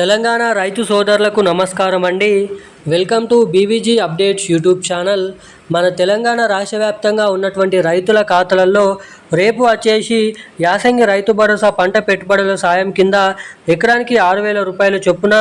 తెలంగాణ రైతు సోదరులకు నమస్కారం అండి welcome to BVG updates YouTube channel. మన తెలంగాణ రాష్ట్ర వ్యాప్తంగా ఉన్నటువంటి రైతుల ఖాతాలలో రేపు వచ్చేసి యాసంగి రైతు భరోసా పంట పెట్టుబడుల సాయం కింద ఎకరానికి ఆరు వేల రూపాయల చొప్పున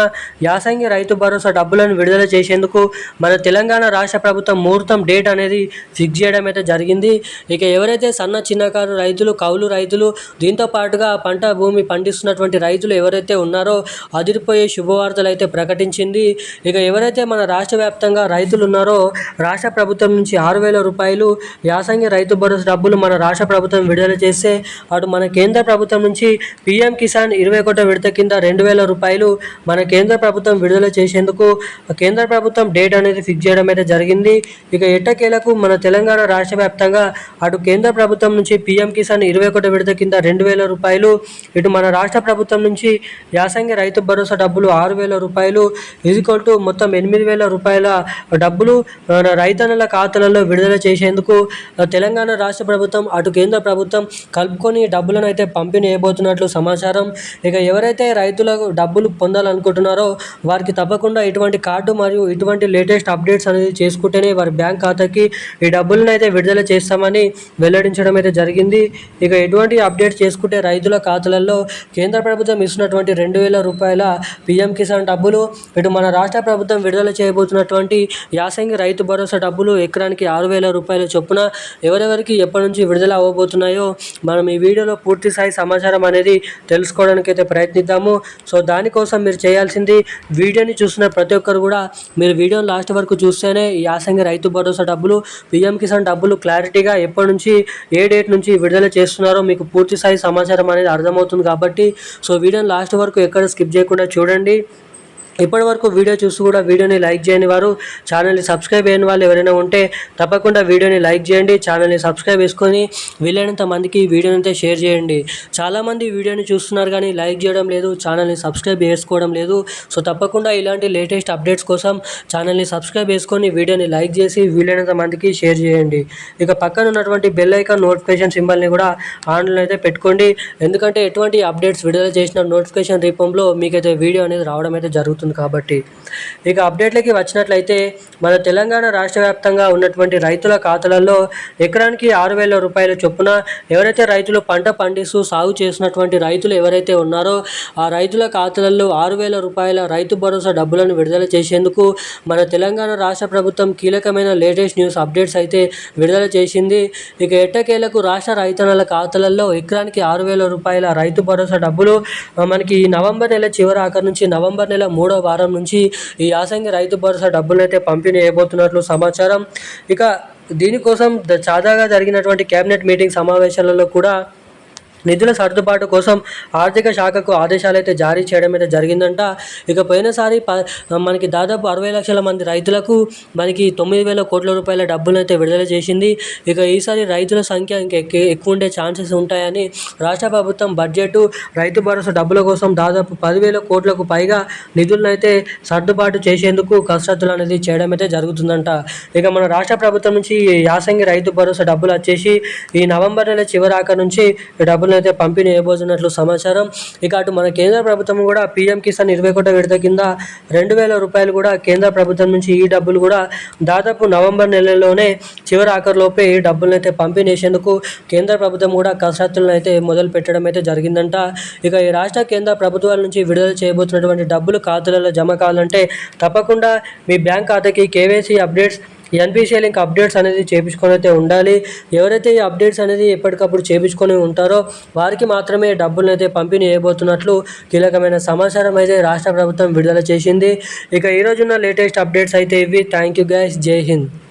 యాసంగి రైతు భరోసా డబ్బులను విడుదల చేసేందుకు మన తెలంగాణ రాష్ట్ర ప్రభుత్వం ముహూర్తం డేట్ అనేది ఫిక్స్ చేయడం అయితే జరిగింది. ఇక ఎవరైతే సన్న చిన్నకారు రైతులు కౌలు రైతులు దీంతో పాటుగా పంట భూమి పండిస్తున్నటువంటి రైతులు ఎవరైతే ఉన్నారో అదిరిపోయే శుభవార్తలు అయితే ప్రకటించింది. ఇక ఎవరైతే మన రాష్ట్ర వ్యాప్తంగా రైతులు ఉన్నారో రాష్ట్ర ప్రభుత్వం నుంచి ఆరు వేల రూపాయలు యాసంగి రైతు భరోసా డబ్బులు మన రాష్ట్ర ప్రభుత్వం విడుదల చేస్తే అటు మన కేంద్ర ప్రభుత్వం నుంచి పీఎం కిసాన్ ఇరవై ఒకటో విడత కింద రెండు వేల రూపాయలు మన కేంద్ర ప్రభుత్వం విడుదల చేసేందుకు కేంద్ర ప్రభుత్వం డేట్ అనేది ఫిక్స్ చేయడం అయితే జరిగింది. ఇక ఎట్టకేలకు మన తెలంగాణ రాష్ట్ర వ్యాప్తంగా అటు కేంద్ర ప్రభుత్వం నుంచి పీఎం కిసాన్ ఇరవై ఒకటో విడత కింద రెండు వేల రూపాయలు ఇటు మన రాష్ట్ర ప్రభుత్వం నుంచి యాసంగి రైతు భరోసా డబ్బులు ఆరు వేల రూపాయలు ఈక్వల్ టు మొత్తం ఎనిమిది వేల రూపాయల డబ్బులు రైతన్నల ఖాతాలలో విడుదల చేసేందుకు తెలంగాణ రాష్ట్ర ప్రభుత్వం అటు కేంద్ర ప్రభుత్వం కలుపుకొని డబ్బులను అయితే పంపిణీ చేయబోతున్నట్లు సమాచారం. ఇక ఎవరైతే రైతులకు డబ్బులు పొందాలనుకుంటున్నారో వారికి తప్పకుండా ఇటువంటి కార్డు మరియు ఇటువంటి లేటెస్ట్ అప్డేట్స్ అనేది చేసుకుంటేనే వారి బ్యాంక్ ఖాతాకి ఈ డబ్బులను అయితే విడుదల చేస్తామని వెల్లడించడం అయితే జరిగింది. ఇక ఎటువంటి అప్డేట్స్ చేసుకుంటే రైతుల ఖాతాలలో కేంద్ర ప్రభుత్వం ఇస్తున్నటువంటి రెండు వేల రూపాయల పిఎం కిసాన్ డబ్బులు ఇటు మన రాష్ట్ర ప్రభుత్వం విడుదల చేయబోతున్నటువంటి యాసంగి రైతు భరోసా డబ్బులు ఎకరానికి ఆరు వేల రూపాయల చొప్పున ఎవరెవరికి ఎప్పటి నుంచి విడుదల అవ్వబోతున్నాయో మనం ఈ వీడియోలో పూర్తి స్థాయి సమాచారం అనేది తెలుసుకోవడానికి అయితే ప్రయత్నిద్దాము. సో దానికోసం మీరు చేయాల్సింది వీడియోని చూసిన ప్రతి ఒక్కరు కూడా మీరు వీడియో లాస్ట్ వరకు చూస్తేనే ఈ యాసంగి రైతు భరోసా డబ్బులు పిఎం కిసాన్ డబ్బులు క్లారిటీగా ఎప్పటి నుంచి ఏ డేట్ నుంచి విడుదల చేస్తున్నారో మీకు పూర్తి స్థాయి సమాచారం అనేది అర్థమవుతుంది కాబట్టి సో వీడియోని లాస్ట్ వరకు ఎక్కడ స్కిప్ చేయకుండా చూడండి. ఇప్పటి వరకు వీడియో చూసి కూడా వీడియోని లైక్ చేయని వారు ఛానల్ని సబ్స్క్రైబ్ అయిన వాళ్ళు ఎవరైనా ఉంటే తప్పకుండా వీడియోని లైక్ చేయండి ఛానల్ని సబ్స్క్రైబ్ చేసుకొని వీలైనంత మందికి వీడియోని అయితే షేర్ చేయండి. చాలామంది వీడియోని చూస్తున్నారు కానీ లైక్ చేయడం లేదు ఛానల్ని సబ్స్క్రైబ్ చేసుకోవడం లేదు. సో తప్పకుండా ఇలాంటి లేటెస్ట్ అప్డేట్స్ కోసం ఛానల్ని సబ్స్క్రైబ్ చేసుకొని వీడియోని లైక్ చేసి వీలైనంత మందికి షేర్ చేయండి. ఇక పక్కన ఉన్నటువంటి బెల్ ఐకాన్ నోటిఫికేషన్ సింబల్ని కూడా ఆన్లో అయితే పెట్టుకోండి. ఎందుకంటే ఎటువంటి అప్డేట్స్ విడుదల చేసిన నోటిఫికేషన్ రూపంలో మీకైతే వీడియో అనేది రావడం అయితే జరుగుతుంది. కాబట్టి. ఇక అప్డేట్లకి వచ్చినట్లయితే మన తెలంగాణ రాష్ట్ర వ్యాప్తంగా ఉన్నటువంటి రైతుల ఖాతాలలో ఎకరానికి ఆరు వేల రూపాయల చొప్పున ఎవరైతే రైతులు పంట పండిస్తూ సాగు చేసినటువంటి రైతులు ఎవరైతే ఉన్నారో ఆ రైతుల ఖాతాలలో ఆరు వేల రూపాయల రైతు భరోసా డబ్బులను విడుదల చేసేందుకు మన తెలంగాణ రాష్ట్ర ప్రభుత్వం కీలకమైన లేటెస్ట్ న్యూస్ అప్డేట్స్ అయితే విడుదల చేసింది. ఇక ఎట్టకేలకు రాష్ట్ర రైతన్నల ఖాతాలలో ఎకరానికి ఆరు వేల రూపాయల రైతు భరోసా డబ్బులు మనకి నవంబర్ నెల చివరి ఆఖరి నుంచి నవంబర్ నెల మూడు వారం నుంచి ఈ యాసంగి రైతు భరోసా డబ్బులు అయితే పంపిణీ అయిపోతున్నట్లు సమాచారం. ఇక దీనికోసం ద- తాజాగా జరిగినటువంటి కేబినెట్ మీటింగ్ సమావేశాలలో కూడా నిధుల సర్దుబాటు కోసం ఆర్థిక శాఖకు ఆదేశాలు అయితే జారీ చేయడం అయితే జరిగిందంట. ఇక పోయినసారి ప మనకి దాదాపు అరవై లక్షల మంది రైతులకు మనకి తొమ్మిది వేల కోట్ల రూపాయల డబ్బులు అయితే విడుదల చేసింది. ఇక ఈసారి రైతుల సంఖ్య ఇంకా ఎక్కువ ఉండే ఛాన్సెస్ ఉంటాయని రాష్ట్ర ప్రభుత్వం బడ్జెట్ రైతు భరోసా డబ్బుల కోసం దాదాపు పదివేల కోట్లకు పైగా నిధులను అయితే సర్దుబాటు చేసేందుకు కసరత్తులు అనేది చేయడం అయితే జరుగుతుందంట. ఇక మన రాష్ట్ర ప్రభుత్వం నుంచి ఈ యాసంగి రైతు భరోసా డబ్బులు వచ్చేసి ఈ నవంబర్ నెల చివరాక నుంచి డబ్బులు డబ్బులను అయితే పంపిణీ చేయబోతున్నట్లు సమాచారం. ఇక అటు మన కేంద్ర ప్రభుత్వం కూడా పీఎం కిసాన్ ఇరవై ఒకటో విడత కింద రెండు వేల రూపాయలు కూడా కేంద్ర ప్రభుత్వం నుంచి ఈ డబ్బులు కూడా దాదాపు నవంబర్ నెలలోనే చివరి ఆఖరిలోపే ఈ డబ్బులను అయితే పంపిణీ చేసేందుకు కేంద్ర ప్రభుత్వం కూడా కసరత్తులను అయితే మొదలు పెట్టడం అయితే జరిగిందంట. ఇక ఈ రాష్ట్ర కేంద్ర ప్రభుత్వాల నుంచి విడుదల చేయబోతున్నటువంటి డబ్బులు ఖాతాలలో జమ కావాలంటే తప్పకుండా మీ బ్యాంక్ ఖాతాకి KYC updates NPCL link updates అనేది చేయించుకొని అయితే ఉండాలి. ఎవరైతే ఈ అప్డేట్స్ అనేది ఎప్పటికప్పుడు చేయించుకొని ఉంటారో వారికి మాత్రమే డబ్బులను అయితే పంపిణీ చేయబోతున్నట్లు కీలకమైన సమాచారం అయితే రాష్ట్ర ప్రభుత్వం విడుదల చేసింది. ఇక ఈ లేటెస్ట్ అప్డేట్స్ అయితే ఇవి. థ్యాంక్ యూ గైస్ జై హింద్.